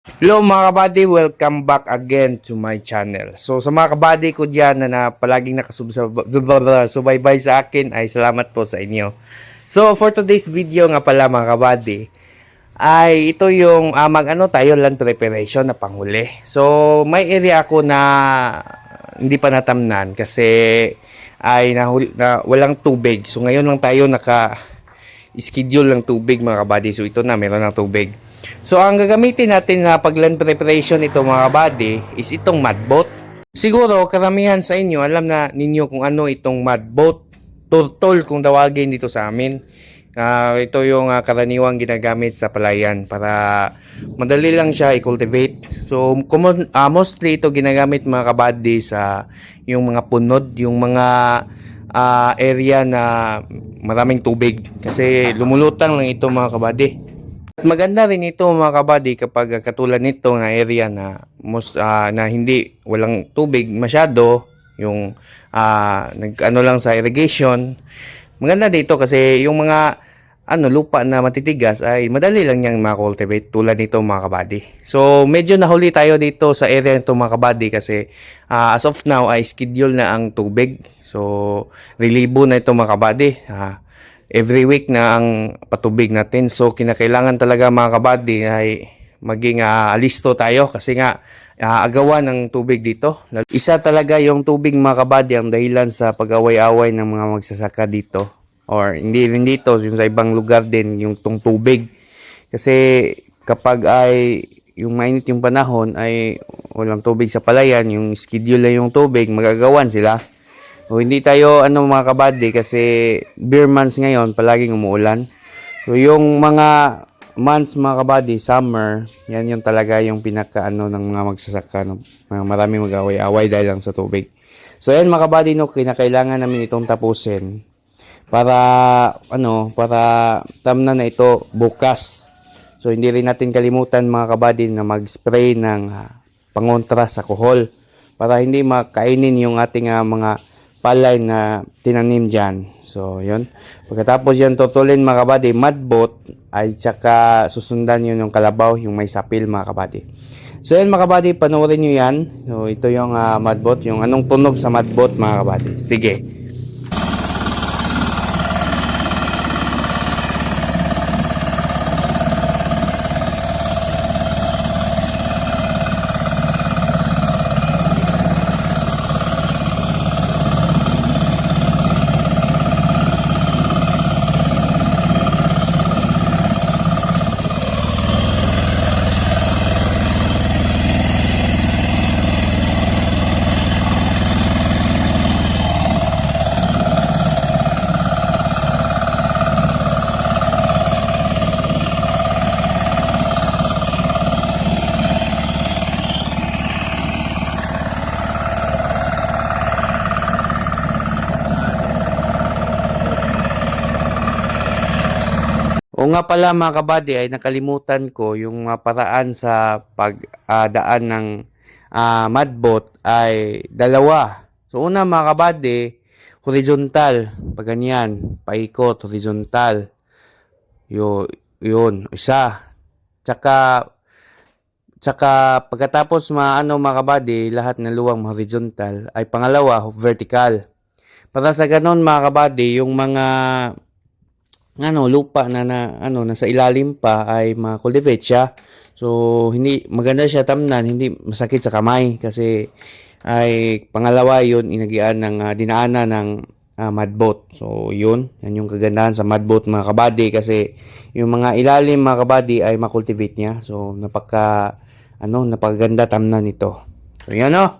Hello mga kabady, welcome back again to my channel. So sa mga kabady ko dyan na, na palaging nakasubaybay sa akin ay salamat po sa inyo. So for today's video nga pala mga kabady, ay ito yung uh, mag ano tayo land preparation na panghuli. So may area ako na hindi pa natamnan kasi ay nahuli, na walang tubig. So ngayon lang tayo naka schedule ng tubig mga kabady. So ito na meron ng tubig. So ang gagamitin natin na pagland preparation ito mga kabady is itong mud boat. Siguro karamihan sa inyo alam na ninyo kung ano itong mud boat. Turtle kung tawagin dito sa amin. Ah, ito yung ah, karaniwang ginagamit sa palayan para madali lang siya i-cultivate. So common, ah, mostly ito ginagamit mga kabady sa yung mga punod, yung mga ah, area na maraming tubig kasi lumulutang lang ito mga kabady. Maganda rin ito mga kabady kapag katulad nito na area na most ah, na hindi walang tubig masyado yung ah, nag ano lang sa irrigation. Maganda dito kasi yung mga ano lupa na matitigas ay madali lang niyang ma-cultivate tulad nito mga kabady. So medyo nahuli tayo dito sa area nito mga kabady kasi ah, as of now ay schedule na ang tubig. So relibo na ito mga kabady. Ah, every week na ang patubig natin. So kinakailangan talaga mga kabady ay maging ah, alisto tayo kasi nga ah, agawan ng tubig dito. Isa talaga yung tubig mga kabady ang dahilan sa pag-away-away ng mga magsasaka dito. Or hindi rin dito, yung sa ibang lugar din, yung tong tubig. Kasi kapag ay yung mainit yung panahon ay walang tubig sa palayan, yung schedule lang yung tubig, magagawan sila. O hindi tayo ano mga kabady kasi beer months ngayon palaging umuulan. So yung mga months mga kabady, summer, yan yung talaga yung pinaka ano ng mga magsasaka no? mga maraming mag-away-away dahil lang sa tubig. So yan mga kabady no, kinakailangan namin itong tapusin para ano, para tamna na ito bukas. So hindi rin natin kalimutan mga kabady na mag-spray ng ah, pangontra sa kuhol para hindi makainin yung ating ah, mga palay na tinanim dyan. So, yun. Pagkatapos yan, tutulin mga kabady, mudboat, ay tsaka susundan yun yung kalabaw, yung may sapil mga kabady. So, yan mga kabady, panoorin nyo yan. So, ito yung uh, mudboat, yung anong tunog sa mudboat mga kabady. Sige. O nga pala mga kabady ay nakalimutan ko yung mga paraan sa pagdaan ng ah, mudboat ay dalawa. So una mga kabady, horizontal, pag ganyan, paikot, horizontal. Yo, yun, isa. Tsaka, tsaka pagkatapos maano mga kabady, lahat ng luwang horizontal, ay pangalawa, vertical. Para sa ganon mga kabady, yung mga ano lupa na, na ano nasa ilalim pa ay ma-cultivate siya. So hindi maganda siya tamnan, hindi masakit sa kamay kasi ay pangalawa yun inagian ng ah, dinaanan ng ah, mud boat. So yun, yan yung kagandahan sa mud boat mga kabady kasi yung mga ilalim mga kabady ay ma-cultivate niya. So napaka ano napakaganda tamnan nito. So yan oh.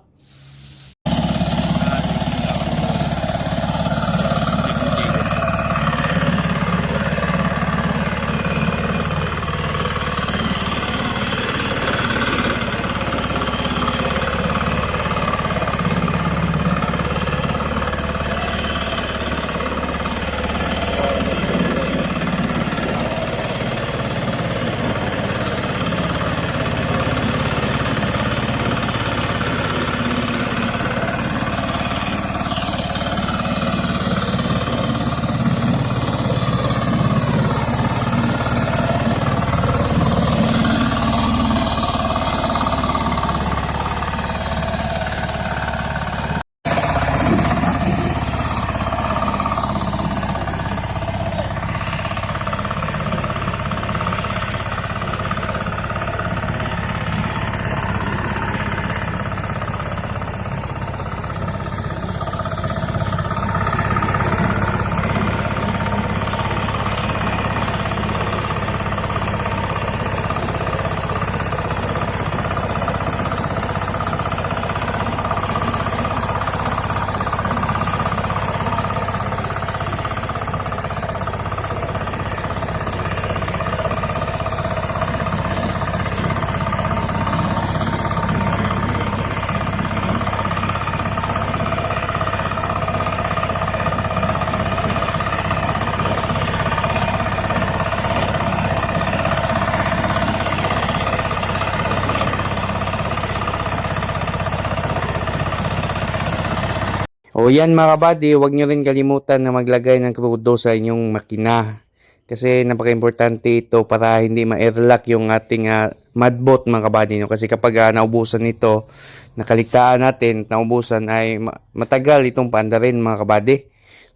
O yan mga kabady, huwag nyo rin kalimutan na maglagay ng krudo sa inyong makina. Kasi napaka-importante ito para hindi ma-airlock yung ating ah, mudbot mga kabady. No? Kasi kapag ah, naubusan ito, nakaligtaan natin, naubusan ay ma- matagal itong paandarin mga kabady.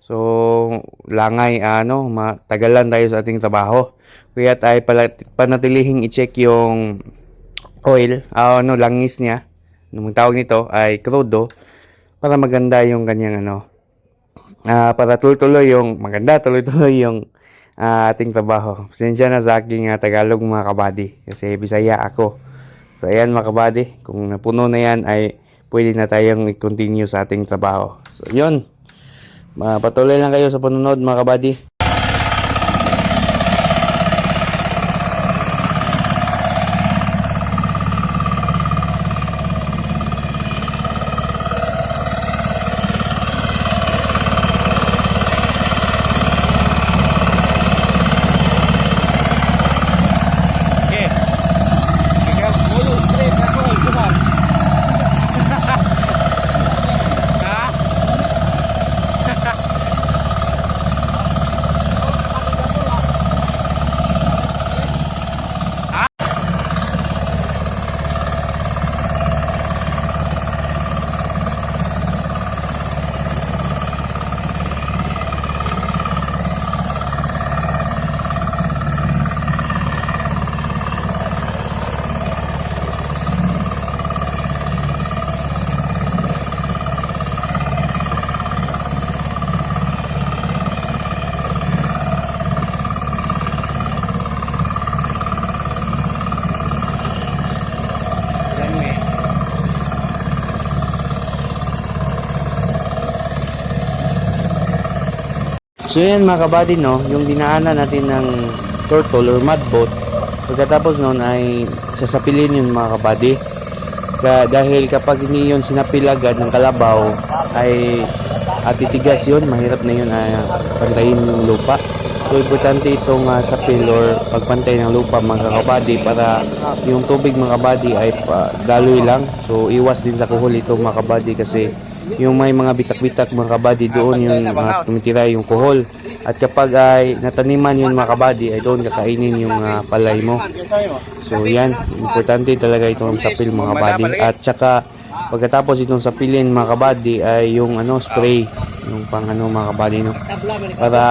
So, langay ano, matagalan tayo sa ating trabaho. Kaya ay pala, panatilihing i-check yung oil, ah, ano, langis niya. Nung tawag nito ay crudo para maganda yung kanyang ano, ah para tuloy-tuloy yung maganda, tuloy-tuloy yung ah, ating trabaho. Pasensya na sa aking ah, Tagalog mga kabady kasi Bisaya ako. So ayan mga kabady, kung napuno na yan ay pwede na tayong i-continue sa ating trabaho. So yun, Ah, patuloy lang kayo sa panunod mga kabady. So yan mga kabady no, yung dinaanan natin ng turtle or mud boat, pagkatapos nun ay sasapilin yun mga kabady. Ka, dahil kapag hindi yun sinapil ng kalabaw, ay at titigas yun, mahirap na yun ay pantayin yung lupa. So importante itong uh, sapil or pagpantay ng lupa mga kabady para yung tubig mga kabady ay pa, daloy lang. So iwas din sa kuhol ito mga kabady kasi yung may mga bitak-bitak mga kabady doon yung uh, tumitira yung kuhol. At kapag ay nataniman yung mga kabady ay doon kakainin yung uh, palay mo. So yan, importante talaga itong sapil mga kabady. At saka pagkatapos itong sapilin mga kabady ay yung ano spray, yung pang ano mga kabady no. Para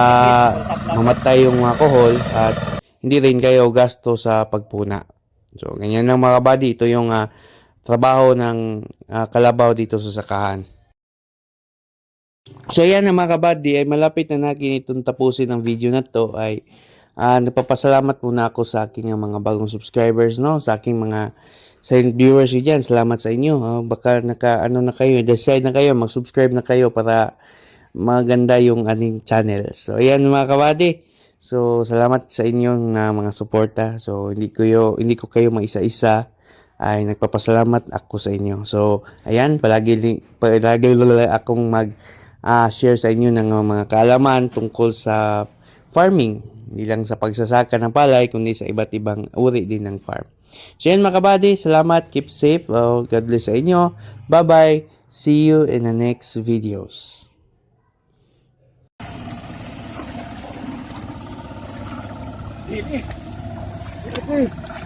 mamatay yung mga kuhol at hindi rin kayo gasto sa pagpuna. So ganyan lang mga kabady, ito yung ah, trabaho ng ah, kalabaw dito sa sakahan. So yan na mga kabady, ay malapit na natin itong tapusin ang video na to ay ah, nagpapasalamat muna ako sa aking ah, mga bagong subscribers no, sa aking mga silent viewers ko dyan. Salamat sa inyo. ah. baka naka ano na kayo, decide na kayo, mag-subscribe na kayo para maganda yung aning channel. So ayan mga kabady. So salamat sa inyong na mga suporta. So hindi ko yo, hindi ko kayo maisa-isa ay nagpapasalamat ako sa inyo. So ayan, palagi palagi akong mag ah, share sa inyo ng mga kaalaman tungkol sa farming. Hindi lang sa pagsasaka ng palay, kundi sa iba't ibang uri din ng farm. So yan mga kabady, salamat, keep safe, oh, God bless sa inyo. Bye-bye, see you in the next videos. Ini. Ini.